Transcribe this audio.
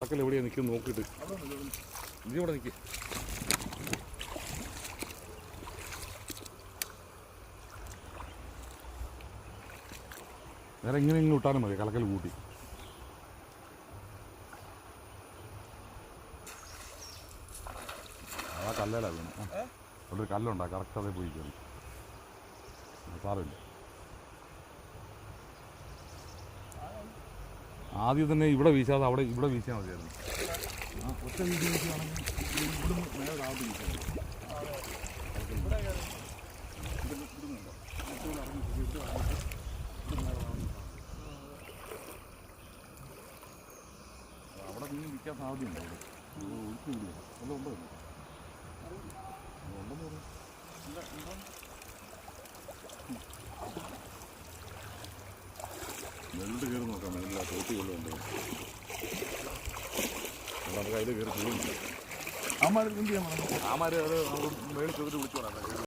കടക്കൽ എവിടെയാ നിൽക്കുന്നത് നോക്കിയിട്ട്. നീ ഇവിടെ നിൽക്ക് നേരെ ഇങ്ങനെ ഇട്ടാലും മതി കലക്കൽ കൂട്ടി. ആ കല്ലേലാ വീണ് അവിടെ ഒരു കല്ലുണ്ടാ കറക്റ്റ് അതേ പോയി കയറി. സാറില്ല ആദ്യം തന്നെ ഇവിടെ വീശാതെ അവിടെ ഇവിടെ വീശാൻ മതിയായിരുന്നു. ആ ഒറ്റ നേരെ അവിടെ മീൻ വിൽക്കാൻ സാധ്യതയുണ്ട് അവിടെ ഒഴുക്കി വല്ല ഉണ്ടോ നെല്ല് കയറി നോക്കാം. നെല്ല തോട്ടി കൊള്ളുന്നുണ്ട്. നമുക്ക് അതിൽ കയറി പോകുന്നില്ല ആമാർ എന്ത് ചെയ്യാൻ ആമാർ അത് മേളിൽ ചോദിച്ച് വിളിച്ചു പറയാം